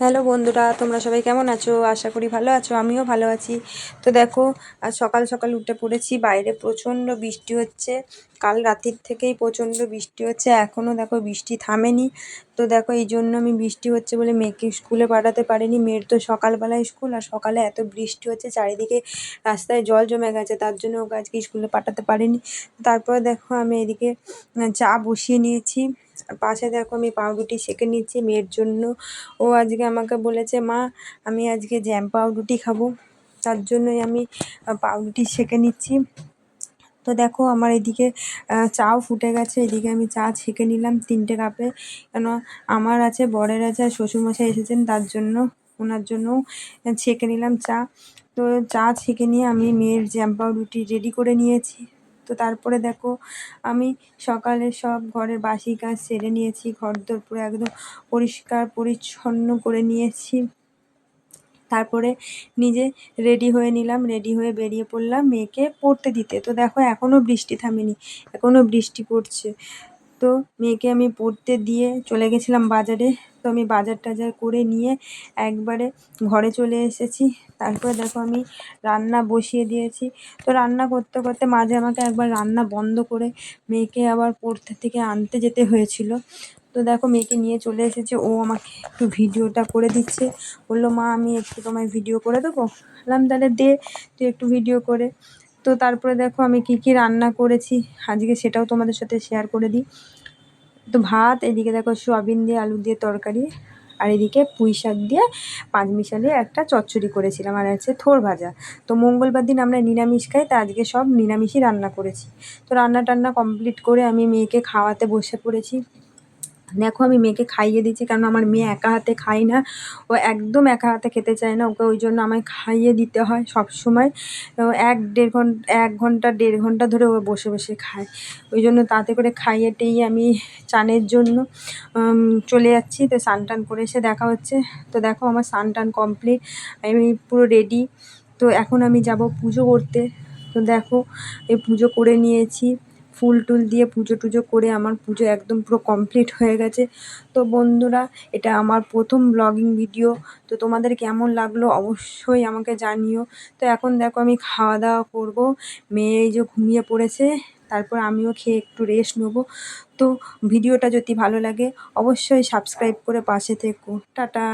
Hello বন্ধুরা, তোমরা সবাই কেমন আছো? আশা করি ভালো আছো, আমিও ভালো আছি। তো দেখো, আজ সকাল সকাল উঠে পড়েছি, বাইরে প্রচণ্ড বৃষ্টি হচ্ছে। কাল রাতের থেকেই প্রচণ্ড বৃষ্টি হচ্ছে এখনও দেখো বৃষ্টি থামেনি। তো দেখো, এই জন্য আমি বৃষ্টি হচ্ছে বলে মেয়েকে স্কুলে পাঠাতে পারিনি। মেয়ের তো সকালবেলায় স্কুল, আর সকালে এত বৃষ্টি হচ্ছে, চারিদিকে রাস্তায় জল জমে গেছে, তার জন্য ওকে আজকে স্কুলে পাঠাতে পারিনি। তারপরে দেখো, আমি এদিকে চা বসিয়ে নিয়েছি। পাশে দেখো আমি পাউরুটি সেঁকে নিচ্ছি, মেয়ের জন্য। ও আজকে আমাকে বলেছে, মা, আমি আজকে জ্যাম পাউরুটি খাব। তার জন্যই আমি পাউরুটি সেঁকে নিচ্ছি। তো দেখো আমার এদিকে চাও ফুটে গেছে। এদিকে আমি চা ছেঁকে নিলাম তিনটে কাপে। কেন, আমার আছে, বরের আছে আর শ্বশুরমশাই এসেছেন, তার জন্য, ওনার জন্যও ছেঁকে নিলাম চা। তো চা ছেঁকে নিয়ে আমি মেয়ের জ্যাম পাউরুটি রেডি করে নিয়েছি। তো তারপরে দেখো, আমি সকালে সব ঘরের বাসি কাজ সেরে নিয়েছি ঘর ঘরদোর পুরো একদম পরিষ্কার, পরিচ্ছন্ন করে নিয়েছি। তারপরে নিজে রেডি হয়ে নিলাম, রেডি হয়ে বেরিয়ে পড়লাম মেয়েকে পড়তে দিতে। তো দেখো এখনও বৃষ্টি থামেনি এখনও বৃষ্টি পড়ছে। তো মেয়েকে আমি পড়তে দিয়ে চলে গেছিলাম বাজারে। তো আমি বাজার টাজার করে নিয়ে একবারে ঘরে চলে এসেছি। তারপরে দেখো আমি রান্না বসিয়ে দিয়েছি। তো রান্না করতে করতে মাঝে আমাকে একবার রান্না বন্ধ করে মেয়েকে আবার পড়তে থেকে আনতে যেতে হয়েছিল। তো দেখো মেয়েকে নিয়ে চলে এসেছে। ও আমাকে একটু ভিডিওটা করে দিচ্ছে। বলল, মা, আমি একটু তোমায় ভিডিও করে দেবো? বললাম, তাহলে দে, তুই একটু ভিডিও করে। তো তারপরে দেখো আমি কি কি রান্না করেছি। আজকে সেটাও তোমাদের সাথে শেয়ার করে দিই। তো ভাত, এদিকে দেখো সোয়াবিন দিয়ে, আলু দিয়ে তরকারি, আর এদিকে পুঁই শাক দিয়ে পাঁচমিশালি একটা চচ্চড়ি করেছিলাম, আর আছে থোর ভাজা। তো মঙ্গলবার দিন আমরা নিরামিষ খাই, তা আজকে সব নিরামিষই রান্না করেছি। তো রান্না টান্না কমপ্লিট করে আমি মেয়েকে খাওয়াতে বসে পড়েছি। দেখো আমি মেয়েকে খাইয়ে দিচ্ছি কারণ আমার মেয়ে একা হাতে খায় না। ও একদম একা হাতে খেতে চায় না। ওকে ওই জন্য আমায় খাইয়ে দিতে হয় সব সময় এক দেড় ঘণ্টা এক ঘণ্টা, দেড় ঘণ্টা ধরে ও বসে বসে খায়। ওই জন্য তাতে করে খাইয়ে টেইয়ে আমি চানের জন্য চলে যাচ্ছি। তো স্নান টান করে এসে দেখা হচ্ছে। তো দেখো আমার স্নান টান কমপ্লিট। আমি পুরো রেডি তো এখন আমি যাব পুজো করতে। তো দেখো, এই পুজো করে নিয়েছি। ফুল টুল দিয়ে পুজো টুজো করে আমার পুজো একদম পুরো কমপ্লিট হয়ে গেছে। তো বন্ধুরা, এটা আমার প্রথম ব্লগিং ভিডিও তো তোমাদের কেমন লাগল অবশ্যই আমাকে জানিও। তো এখন দেখো আমি খাওয়া দাওয়া করব। মেয়ে এই যে ঘুমিয়ে পড়েছে, তারপর আমিও খেয়ে একটু রেস্ট নেব। তো ভিডিওটা যদি ভালো লাগে, অবশ্যই সাবস্ক্রাইব করে পাশে থেকো। টাটা।